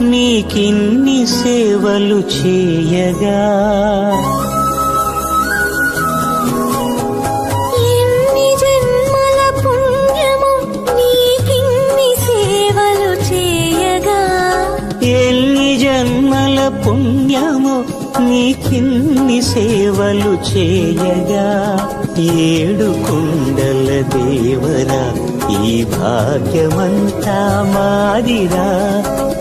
నీకిన్ని సేవలు చేయగా. పుణ్యమో నీకిన్ని సేవలు చేయగా. ఏడు కుండల దేవరా ఈ భాగ్యమంతా మాదిరా.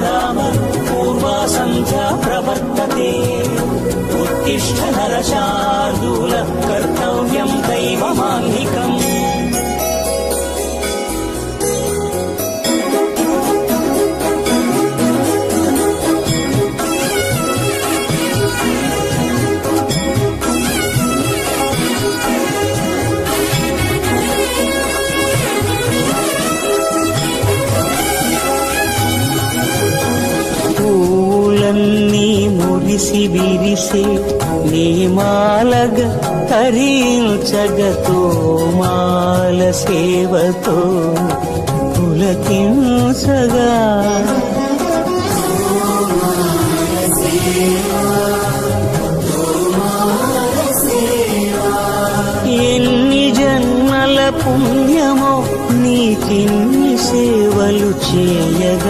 సుప్రజా రామ పూర్వా సంధ్యా ప్రవర్తతే ఉత్తిష్ట నరశార్దూల కర్తవ్యం దైవమాన్నికం విరిసే నీమాలగ తరించగతో మాల సేవతో పులకించగా. ఎన్ని జన్మల పుణ్యమో నీకిన్ని సేవలు చేయగా.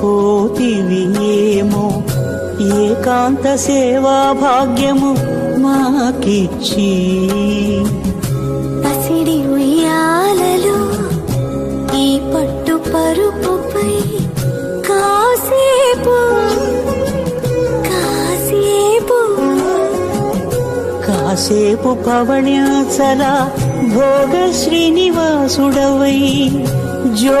అలసిపోతివి ఏమో? ఏకాంత సేవా భాగ్యము మాకిచ్చి. పసిడి ఉయ్యాలలో ఈ పట్టు పరుపుపై కాసేపు కాసేపు. కాసేపు పవణ్యాచల భోగ శ్రీనివాసుడవై జో